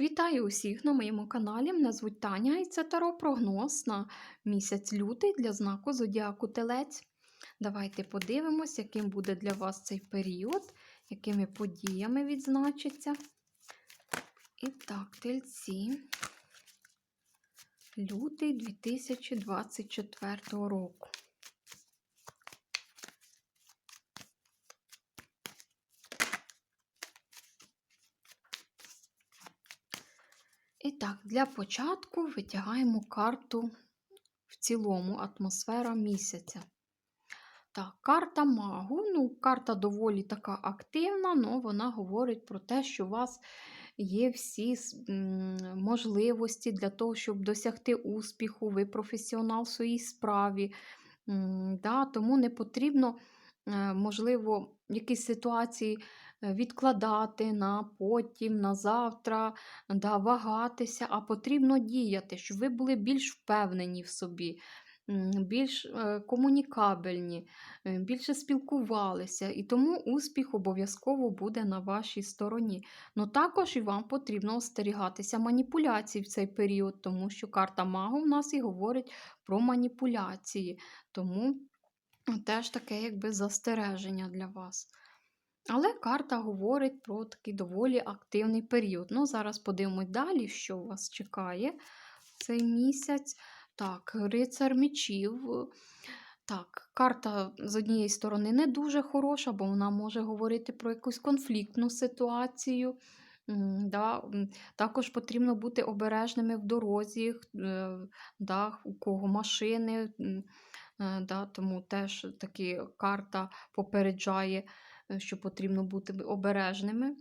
Вітаю усіх на моєму каналі. Мене звуть Таня і це таро прогноз на місяць лютий для знаку Зодіаку Телець. Давайте подивимось, яким буде для вас цей період, якими подіями відзначиться. І так, тельці. Лютий 2024 року. І так, для початку витягаємо карту в цілому атмосфера місяця. Так, карта магу. Ну, карта доволі така активна, але вона говорить про те, що у вас є всі можливості для того, щоб досягти успіху, ви професіонал в своїй справі. Да, Тому не потрібно, е, можливо, якісь ситуації відкладати на потім, на завтра, да, вагатися, а потрібно діяти, щоб ви були більш впевнені в собі. Більш е, комунікабельні, е, більше спілкувалися, і тому успіх обов'язково буде на вашій стороні. Ну також і вам потрібно остерігатися маніпуляцій в цей період, тому що карта магу в нас і говорить про маніпуляції. Тому теж таке якби застереження для вас. Але карта говорить про такий доволі активний період. Ну, Зараз подивимось далі, що вас чекає цей місяць. Так, рицар мечів. Так, карта з однієї сторони не дуже хороша, бо вона може говорити про якусь конфліктну ситуацію. Да, Також потрібно бути обережними в дорозі, е, да, у кого машини, е, да, тому теж таки карта попереджає що потрібно бути обережними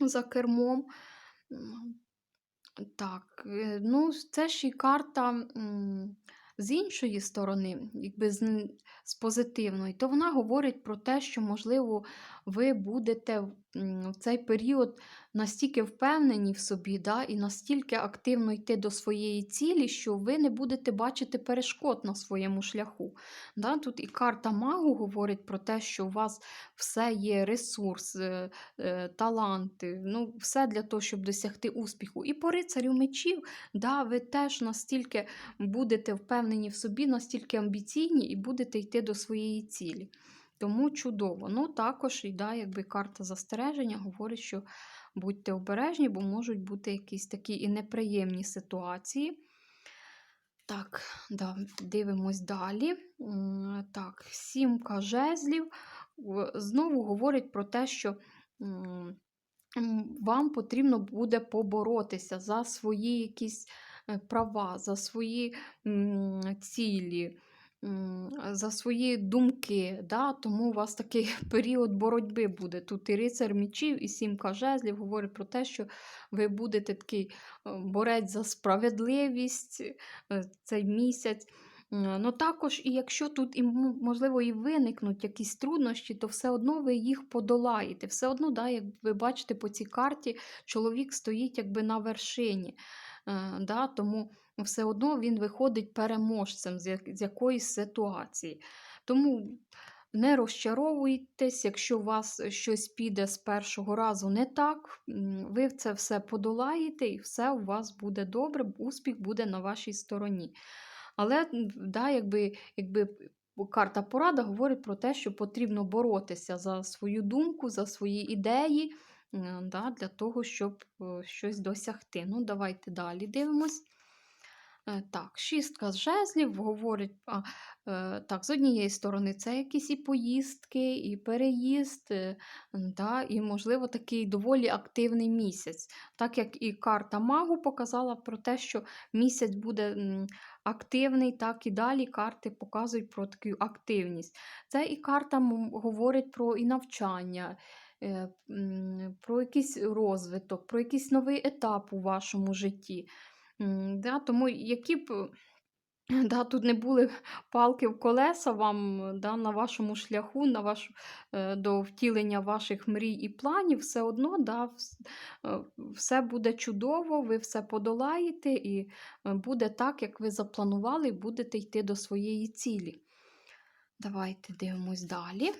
за кермом. Так, е, ну, це ще й карта з іншої сторони, якби з, з позитивної, то вона говорить про те, що, можливо, ви будете в цей період настільки впевнені в собі, да, і настільки активно йти до своєї цілі, що ви не будете бачити перешкод на своєму шляху. Да. Тут і карта магу говорить про те, що у вас все є ресурс, е, е, таланти, ну, все для того, щоб досягти успіху. І по рицарю мечів, да, ви теж настільки будете впевнені в собі, настільки амбіційні і будете йти до своєї цілі. Тому чудово. Ну, також да, якби карта застереження говорить, що будьте обережні, бо можуть бути якісь такі і неприємні ситуації. Так, да, дивимось далі. Так, сімка жезлів знову говорить про те, що вам потрібно буде поборотися за свої якісь е, права, за свої цілі за свої думки. Да? Тому у вас такий період боротьби буде. Тут і рицар мічів, і сімка жезлів говорить про те, що ви будете такий е, борець за справедливість е, цей місяць. Ну Також, і якщо тут, можливо, і виникнуть якісь труднощі, то все одно ви їх подолаєте. Все одно, да, як ви бачите по цій карті, чоловік стоїть якби на вершині. Е, да, Тому все одно він виходить переможцем з якоїсь ситуації. Тому не розчаровуйтесь, якщо у вас щось піде з першого разу не так, ви це все подолаєте і все у вас буде добре, успіх буде на вашій стороні. Але да, якби, якби карта порада говорить про те, що потрібно боротися за свою думку, за свої ідеї да, для того, щоб е, щось досягти. Ну, Давайте далі дивимось. Е, так, шістка з жезлів говорить, а, е, так, з однієї сторони, це якісь і поїздки, і переїзд, е, да, і, можливо, такий доволі активний місяць. Так як і карта магу показала про те, що місяць буде активний, так і далі карти показують про таку активність. Це і карта говорить про і навчання. Про якийсь розвиток, про якийсь новий етап у вашому житті. Да, Тому які б да, тут не були палки в колеса вам да, на вашому шляху, на ваш, е, до втілення ваших мрій і планів, все одно да, е, все буде чудово, ви все подолаєте, і е, буде так, як ви запланували, і будете йти до своєї цілі. Давайте дивимось далі.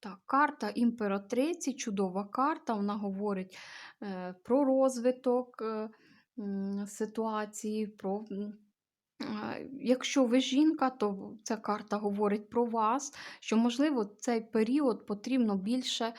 Так, карта імператриці, чудова карта. Вона говорить е, про розвиток е, ситуації, про. Якщо ви жінка, то ця карта говорить про вас, що, можливо, цей період потрібно більше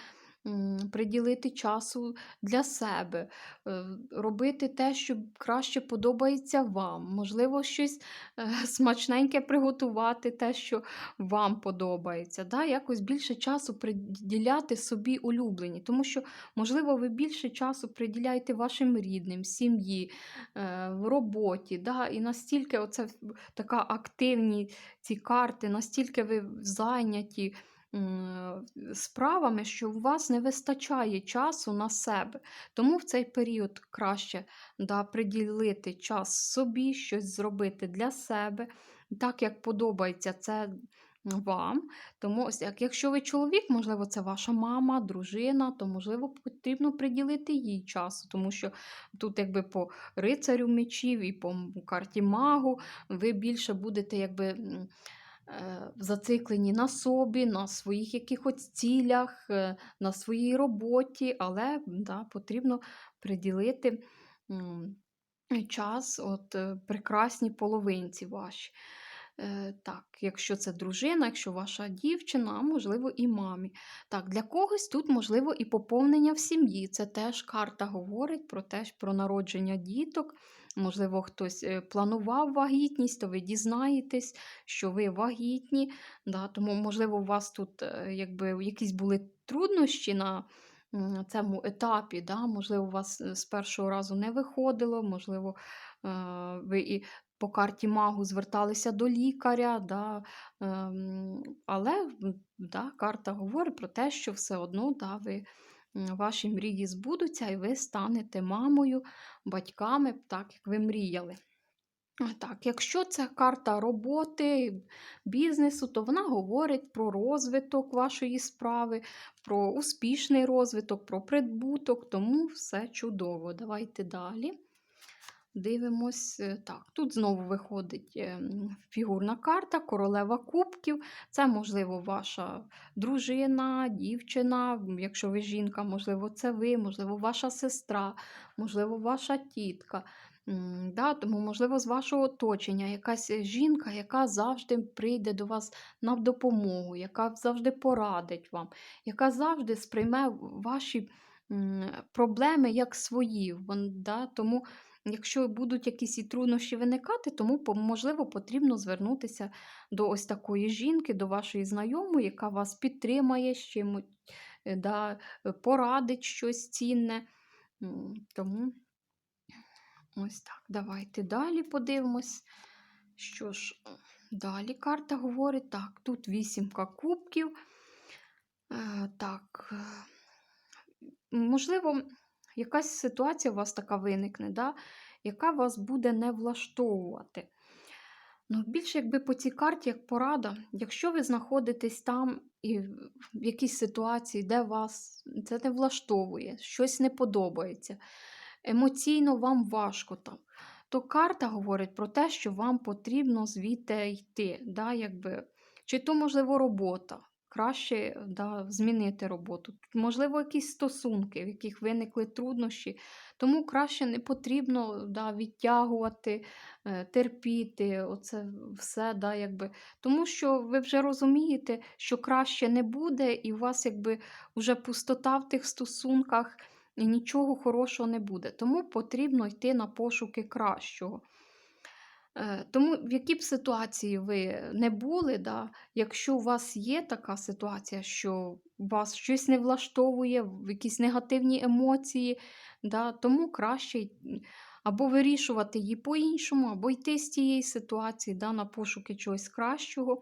приділити часу для себе, е, робити те, що краще подобається вам. Можливо, щось е, смачненьке приготувати, те, що вам подобається. Да? Якось більше часу приділяти собі улюблені. Тому що, можливо, ви більше часу приділяєте вашим рідним, сім'ї, е, в роботі. Да? І настільки оце така активні ці карти, настільки ви зайняті справами, що у вас не вистачає часу на себе. Тому в цей період краще да, приділити час собі, щось зробити для себе, так як подобається це вам. Тому ось як якщо ви чоловік, можливо, це ваша мама, дружина, то можливо потрібно приділити їй часу, тому що тут, якби по рицарю мечів і по карті магу, ви більше будете якби. Е, Зациклені на собі, на своїх якихось цілях, е, на своїй роботі, але да, потрібно приділити час от, е, прекрасній половинці вашій. Е, Так, якщо це дружина, якщо ваша дівчина, а можливо і мамі. Так, для когось тут можливо і поповнення в сім'ї. Це теж карта говорить про те, про народження діток. Можливо, хтось е, планував вагітність, то ви дізнаєтесь, що ви вагітні. Да, тому, можливо, у вас тут е, якби якісь були труднощі на цьому етапі. Да? Можливо, у вас е, з першого разу не виходило, можливо, ви і по карті магу зверталися до лікаря, да, ем, але да, карта говорить про те, що все одно да, ви, ваші мрії збудуться, і ви станете мамою, батьками, так як ви мріяли. Так, якщо це карта роботи, бізнесу, то вона говорить про розвиток вашої справи, про успішний розвиток, про прибуток, тому все чудово. Давайте далі. Дивимось. е, Так, тут знову виходить ем, фігурна карта, королева кубків. Це, можливо, ваша дружина, дівчина. Якщо ви жінка, можливо, це ви, можливо, ваша сестра, можливо, ваша тітка. Да, тому, можливо, з вашого оточення якась е, жінка, яка завжди прийде до вас на допомогу, яка завжди порадить вам, яка завжди сприйме ваші проблеми як свої. Да, тому Якщо будуть якісь і труднощі виникати, тому, можливо, потрібно звернутися до ось такої жінки, до вашої знайомої, яка вас підтримає чимось, е, да, е, порадить щось цінне. Тому ось так. Давайте далі подивимось. Що ж, далі карта говорить. Так, тут вісімка кубків. Е, Так, можливо, якась ситуація у вас така виникне, да, яка вас буде не влаштовувати. Ну, більше якби по цій карті, як порада, якщо ви знаходитесь там і в якійсь ситуації, де вас це не влаштовує, щось не подобається, емоційно вам важко там, то карта говорить про те, що вам потрібно звідти йти. Да, якби. Чи то, можливо, робота. Краще да, змінити роботу. Можливо, якісь стосунки, в яких виникли труднощі, тому краще не потрібно да, відтягувати, е, терпіти, оце все, да, якби. тому що ви вже розумієте, що краще не буде, і у вас якби вже пустота в тих стосунках, і нічого хорошого не буде. Тому потрібно йти на пошуки кращого. Е, Тому в якій б ситуації ви не були, да, якщо у вас є така ситуація, що вас щось не влаштовує, якісь негативні емоції, да, тому краще або вирішувати її по-іншому, або йти з тієї ситуації да, на пошуки чогось кращого.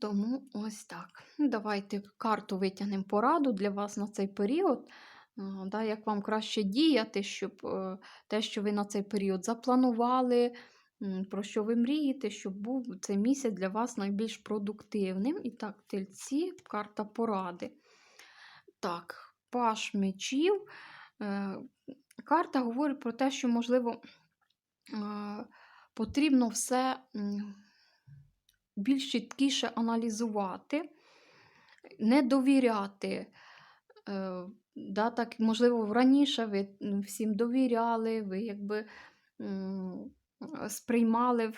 Тому ось так. Давайте карту витягнемо пораду для вас на цей період. Да, як вам краще діяти, щоб е, те, що ви на цей період запланували, про що ви мрієте, щоб був цей місяць для вас найбільш продуктивним. І так, тельці, карта поради. Так, паш мечів. Е, Карта говорить про те, що, можливо, потрібно все більш чіткіше аналізувати. не довіряти. Е, да, так, можливо, раніше ви всім довіряли, ви якби сприймали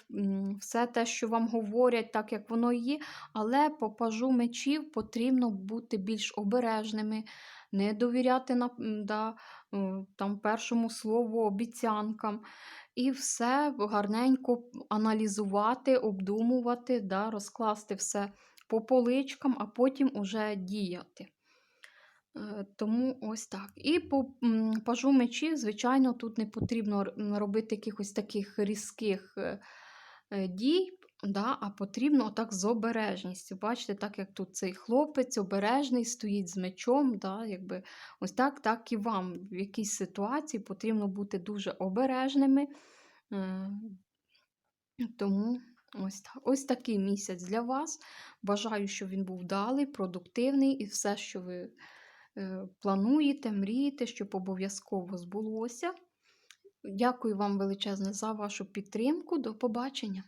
все те, що вам говорять, так як воно є, але по пажу мечів потрібно бути більш обережними, не довіряти на, да, там, першому слову, обіцянкам. І все гарненько аналізувати, обдумувати, да, розкласти все по поличкам, а потім уже діяти. Е, Тому ось так. І по пажу мечів, звичайно, тут не потрібно робити якихось таких різких е, е, дій, да, а потрібно отак з обережністю. Бачите, так як тут цей хлопець обережний стоїть з мечом, да, якби, ось так, так і вам в якійсь ситуації потрібно бути дуже обережними. Тому ось так. Ось такий місяць для вас. Бажаю, щоб він був вдалий, продуктивний і все, що ви плануєте, мрієте, щоб обов'язково збулося. Дякую вам величезне за вашу підтримку. До побачення!